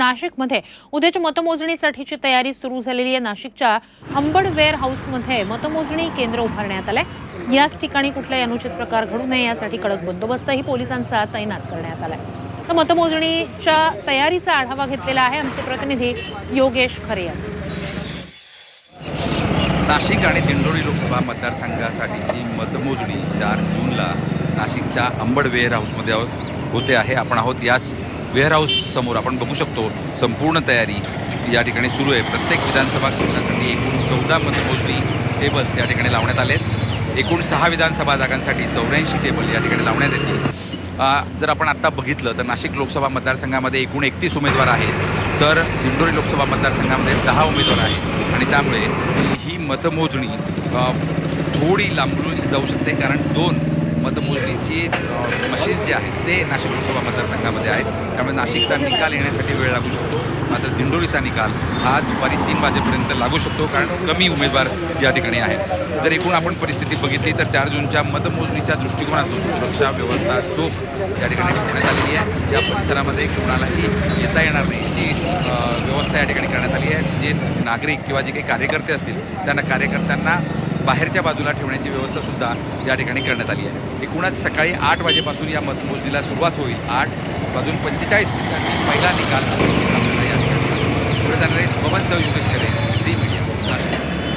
नाशिकमध्ये उद्याच्या मतमोजणीसाठीची तयारी सुरू झालेली आहे. नाशिकच्या अंबड वेअर हाऊसमध्ये मतमोजणी केंद्र उभारण्यात आलंय. याच ठिकाणी कुठलाही अनुचित प्रकार घडू नये यासाठी कडक बंदोबस्तही पोलिसांचा तैनात करण्यात आलाय. तर मतमोजणीच्या तयारीचा आढावा घेतलेला आहे आमचे प्रतिनिधी योगेश खरे यांनी. नाशिक आणि दिंडोरी लोकसभा मतदारसंघासाठीची मतमोजणी चार जूनला नाशिकच्या अंबड वेअर हाऊसमध्ये आहोत- होते आहे. आपण आहोत याच वेअरहाऊस समोर आपण बघू शकतो संपूर्ण तयारी या ठिकाणी सुरू आहे. प्रत्येक विधानसभा क्षेत्रासाठी एकूण चौदा मतमोजणी टेबल्स या ठिकाणी लावण्यात आलेत. एकूण सहा विधानसभा जागांसाठी चौऱ्याऐंशी टेबल या ठिकाणी लावण्यात येतील. जर आपण आत्ता बघितलं तर नाशिक लोकसभा मतदारसंघामध्ये एकूण एकतीस उमेदवार आहेत तर दिंडोरी लोकसभा मतदारसंघामध्ये दहा उमेदवार आहेत. आणि त्यामुळे ही मतमोजणी थोडी लांबून जाऊ शकते कारण दोन मतमोजणीची मशीन जे आहेत ते नाशिक लोकसभा मतदारसंघामध्ये आहेत त्यामुळे नाशिकचा निकाल येण्यासाठी वेळ लागू शकतो. मात्र दिंडोरीचा निकाल हा दुपारी तीन वाजेपर्यंत लागू शकतो कारण कमी उमेदवार या ठिकाणी आहेत. जर एकूण आपण परिस्थिती बघितली तर चार जूनच्या मतमोजणीच्या दृष्टिकोनातून सुरक्षा व्यवस्था चोख या ठिकाणी ठेवण्यात आलेली आहे. या परिसरामध्ये कोणालाही येता येणार नाही याची व्यवस्था या ठिकाणी करण्यात आली आहे जे नागरिक किंवा जे काही कार्यकर्ते असतील त्यांना कार्यकर्त्यांना बाहेरच्या बाजूला ठेवण्याची व्यवस्थासुद्धा या ठिकाणी करण्यात आली आहे. एकूणच सकाळी आठ वाजेपासून या मतमोजणीला सुरुवात होईल. आठ वाजून पंचेचाळीस मिनिटांनी पहिला निकाल अपेक्षित आपल्याला या ठिकाणी पुढे जाणारे पवन सह